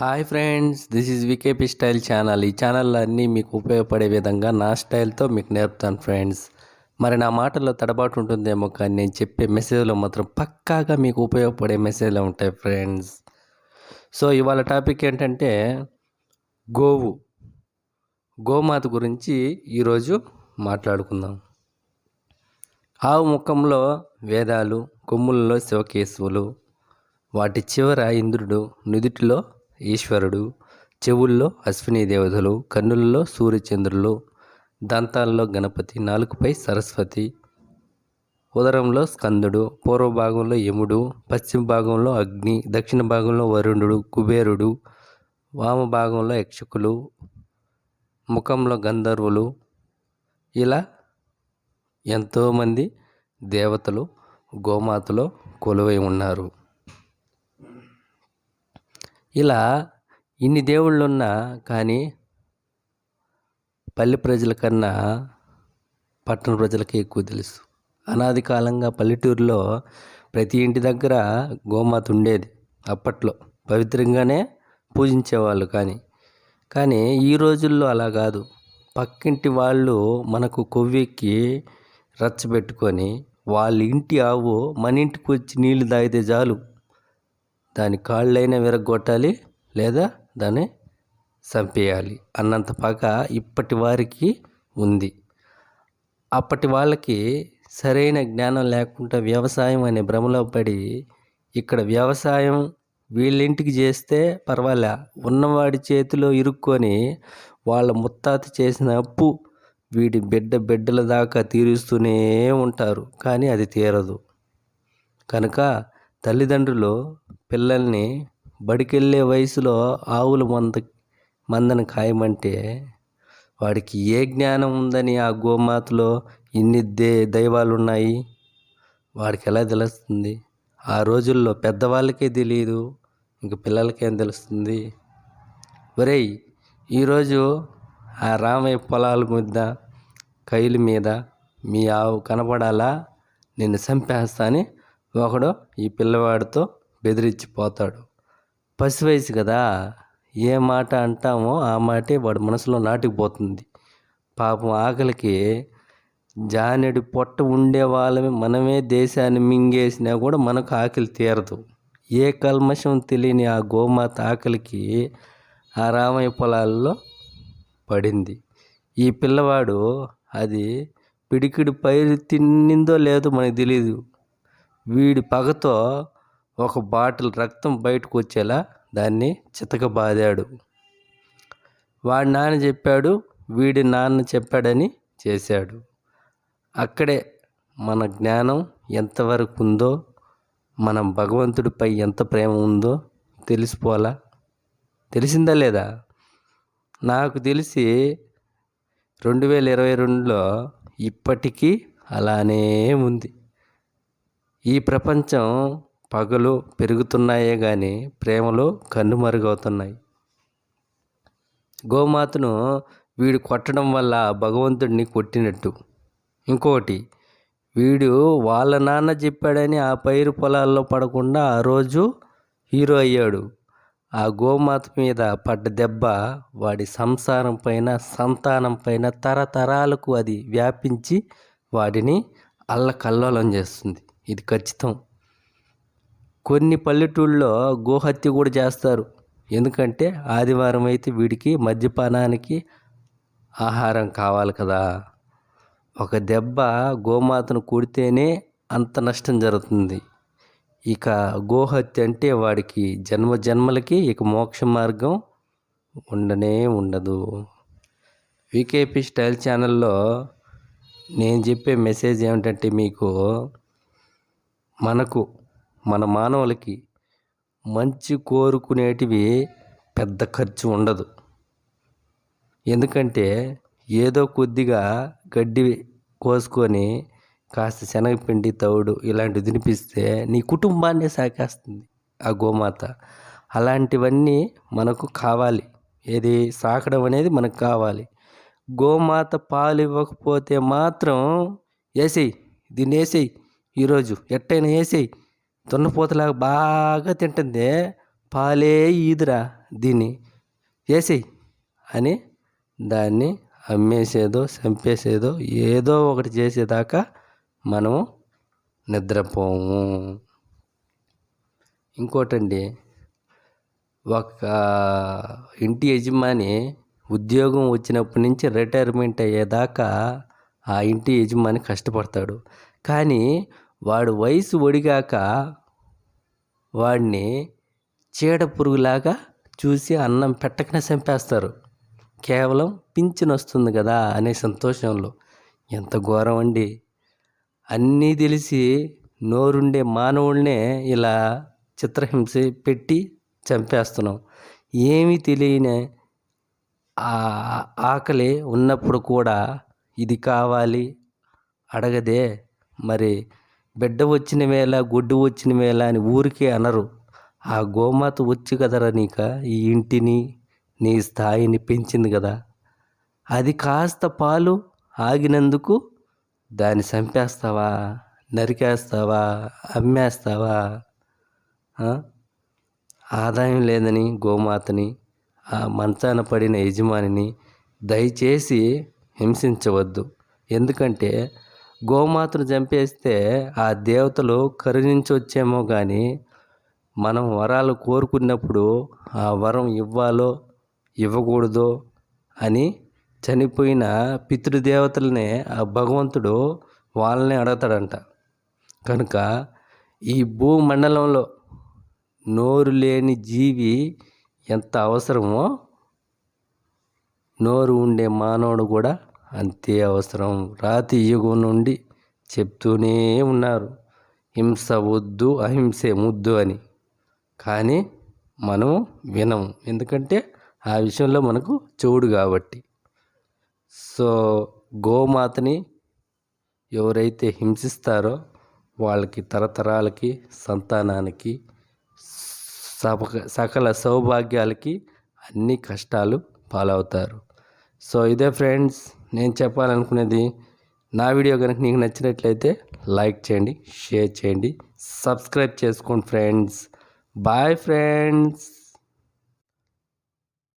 Hi friends this is VKP style channel ఈ ఛానల్లో అన్నీ మీకు ఉపయోగపడే విధంగా నా స్టైల్తో మీకు నేర్పుతాను ఫ్రెండ్స్. మరి నా మాటల్లో తడబాటు ఉంటుందేమో కానీ నేను చెప్పే మెసేజ్లో మాత్రం పక్కాగా మీకు ఉపయోగపడే మెసేజ్లు ఉంటాయి ఫ్రెండ్స్. సో ఇవాళ టాపిక్ ఏంటంటే గోవు. గోమాత గురించి ఈరోజు మాట్లాడుకుందాం. ఆవు ముఖంలో వేదాలు కొమ్ములలో శివకేశవులు వాటి చివర ఇంద్రుడు నుదిటిలో ఈశ్వరుడు. చెవుల్లో అశ్విని దేవతలు కన్నులలో సూర్యచంద్రులు దంతాల్లో గణపతి నాలుగుపై సరస్వతి ఉదరంలో స్కందుడు పూర్వ భాగంలో యముడు పశ్చిమ భాగంలో అగ్ని దక్షిణ భాగంలో వరుణుడు కుబేరుడు వామ భాగంలో యక్షకులు ముఖంలో గంధర్వులు ఇలా ఎంతోమంది దేవతలు గోమాతలో కొలువై ఉన్నారు. ఇలా ఇన్ని దేవుళ్ళు ఉన్నా కానీ పల్లె ప్రజల కన్నా పట్టణ ప్రజలకి ఎక్కువ తెలుసు. అనాది కాలంగా పల్లెటూరులో ప్రతి ఇంటి దగ్గర గోమాత ఉండేది. అప్పట్లో పవిత్రంగానే పూజించేవాళ్ళు కానీ కానీ ఈ రోజుల్లో అలా కాదు. పక్కింటి వాళ్ళు మనకు కొవ్వెక్కి రచ్చబెట్టుకొని వాళ్ళ ఇంటి ఆవు మన ఇంటికి వచ్చి నీళ్ళు తాగితే చాలు. దాని కాళ్ళైనా విరగొట్టాలి లేదా దాన్ని చంపేయాలి అన్నంత పగ ఇప్పటి వారికి ఉంది. అప్పటి వాళ్ళకి సరైన జ్ఞానం లేకుండా వ్యవసాయం అనే భ్రమలో పడి ఇక్కడ వ్యవసాయం వీళ్ళింటికి చేస్తే పర్వాలే. ఉన్నవాడి చేతిలో ఇరుక్కొని వాళ్ళ ముత్తాత చేసిన అప్పు వీడి బిడ్డ బిడ్డల దాకా తీరుస్తూనే ఉంటారు. కానీ అది తీరదు. కనుక తల్లిదండ్రులు పిల్లల్ని బడికెళ్ళే వయసులో ఆవుల మంద మందను ఖాయమంటే వాడికి ఏ జ్ఞానం ఉందని ఆ గోమాతలో ఇన్ని దే దైవాలు ఉన్నాయి వాడికి ఎలా తెలుస్తుంది? ఆ రోజుల్లో పెద్దవాళ్ళకే తెలియదు ఇంక పిల్లలకేం తెలుస్తుంది? ఒరేయ్ ఈరోజు ఆ రామయ్య పొలాల మీద కైల మీద మీ ఆవు కనపడాలా నిన్ను చంపేస్తా అని ఒకడు ఈ పిల్లవాడితో బెదిరించిపోతాడు. పసి వయసు కదా ఏ మాట అంటామో ఆ మాటే వాడి మనసులో నాటికిపోతుంది. పాపం ఆకలికి జానెడు పొట్ట ఉండే వాళ్ళమే మనమే దేశాన్ని మింగేసినా కూడా మనకు ఆకలి తీరదు. ఏ కల్మషం తెలియని ఆ గోమాత ఆకలికి ఆ రామయ్య పొలాల్లో పడింది. ఈ పిల్లవాడు అది పిడికిడి పైరు తిన్నిందో లేదో మనకు తెలియదు వీడి పగతో ఒక బాటిల్ రక్తం బయటకు వచ్చేలా దాన్ని చితకబాదాడు. వాడి నాన్న చెప్పాడు వీడి నాన్న చెప్పాడని చేశాడు. అక్కడే మన జ్ఞానం ఎంతవరకు ఉందో మనం భగవంతుడిపై ఎంత ప్రేమ ఉందో తెలిసిపోలా తెలిసిందా లేదా? నాకు తెలిసి రెండు వేల ఇరవై రెండులో ఇప్పటికీ అలానే ఉంది. ఈ ప్రపంచం పగలు పెరుగుతున్నాయే కానీ ప్రేమలు కన్నుమరుగవుతున్నాయి. గోమాతను వీడు కొట్టడం వల్ల భగవంతుడిని కొట్టినట్టు. ఇంకోటి వీడు వాళ్ళ నాన్న చెప్పాడని ఆ పైరు పొలాల్లో పడకుండా ఆ రోజు హీరో అయ్యాడు. ఆ గోమాత మీద పడ్డ దెబ్బ వాడి సంసారం పైన సంతానం పైన తరతరాలకు అది వ్యాపించి వాడిని అల్లకల్లోలం చేస్తుంది. ఇది ఖచ్చితం. కొన్ని పల్లెటూళ్ళలో గోహత్య కూడా చేస్తారు. ఎందుకంటే ఆదివారం అయితే వీడికి మద్యపానానికి ఆహారం కావాలి కదా. ఒక దెబ్బ గోమాతను కొడితేనే అంత నష్టం జరుగుతుంది. ఇక గోహత్య అంటే వాడికి జన్మ జన్మలకి ఇక మోక్ష మార్గం ఉండనే ఉండదు. వికేపీ స్టైల్ ఛానల్లో నేను చెప్పే మెసేజ్ ఏమిటంటే మీకు మనకు మన మానవులకి మంచి కోరుకునేటివి పెద్ద ఖర్చు ఉండదు. ఎందుకంటే ఏదో కొద్దిగా గడ్డి కోసుకొని కాస్త శనగపిండి తౌడు ఇలాంటివి తినిపిస్తే నీ కుటుంబాన్ని సాకేస్తుంది ఆ గోమాత. అలాంటివన్నీ మనకు కావాలి. ఏది సాకడం అనేది మనకు కావాలి. గోమాత పాలు ఇవ్వకపోతే మాత్రం వేసేయి దీన్ని వేసేయి ఈరోజు ఎట్టయినా వేసేయి దున్నపోతలాగా బాగా తింటుంది. పాలే ఈదురా దీన్ని. వేసేయి అని దాన్ని అమ్మేసేదో చంపేసేదో ఏదో ఒకటి చేసేదాకా మనము నిద్రపోము. ఇంకోటండి ఒక ఇంటి యజమాని ఉద్యోగం వచ్చినప్పటి నుంచి రిటైర్మెంట్ అయ్యేదాకా ఆ ఇంటి యజమాని కష్టపడతాడు. కానీ వాడు వయసు ఒడిగాక వాడిని చీడ పురుగులాగా చూసి అన్నం పెట్టకనే చంపేస్తారు. కేవలం పింఛన్ వస్తుంది కదా అనే సంతోషంలో. ఎంత ఘోరం అండి అన్నీ తెలిసి నోరుండే మానవుల్నే ఇలా చిత్రహింస పెట్టి చంపేస్తున్నాం. ఏమీ తెలియని ఆ ఆకలి ఉన్నప్పుడు కూడా ఇది కావాలి అడగదే మరి బిడ్డ వచ్చిన వేళ గుడ్డు వచ్చిన వేళ అని ఊరికే అనరు. ఆ గోమాత వచ్చి కదరా నీక ఈ ఇంటిని నీ స్థాయిని పెంచింది కదా. అది కాస్త పాలు ఆగినందుకు దాన్ని చంపేస్తావా నరికేస్తావా అమ్మేస్తావా? ఆదాయం లేదని గోమాతని ఆ మంచాన పడిన యజమానిని దయచేసి హింసించవద్దు. ఎందుకంటే గోమాతను చంపేస్తే ఆ దేవతలు కరుణించి వచ్చేమో కానీ మనం వరాలు కోరుకున్నప్పుడు ఆ వరం ఇవ్వాలో ఇవ్వకూడదో అని చనిపోయిన పితృదేవతలనే ఆ భగవంతుడు వాళ్ళని అడగతాడంట. కనుక ఈ భూమండలంలో నోరు లేని జీవి ఎంత అవసరమో నోరు ఉండే మానవుడు కూడా అంతే అవసరం. రాతి యుగం నుండి చెప్తూనే ఉన్నారు. హింస వద్దు అహింసే ముద్దు అని. కానీ మనం వినము. ఎందుకంటే ఆ విషయంలో మనకు చెవుడు కాబట్టి. సో గోమాతని ఎవరైతే హింసిస్తారో వాళ్ళకి తరతరాలకి సంతానానికి సప- సకల సౌభాగ్యాలకి అన్ని కష్టాలు పాలవుతారు. సో ఇదే ఫ్రెండ్స్ నేను చెప్పాలనుకునేది నా వీడియో కనుక నీకు నచ్చినట్లయితే లైక్ చేయండి షేర్ చేయండి సబ్స్క్రైబ్ చేసుకోండి ఫ్రెండ్స్. Bye friends.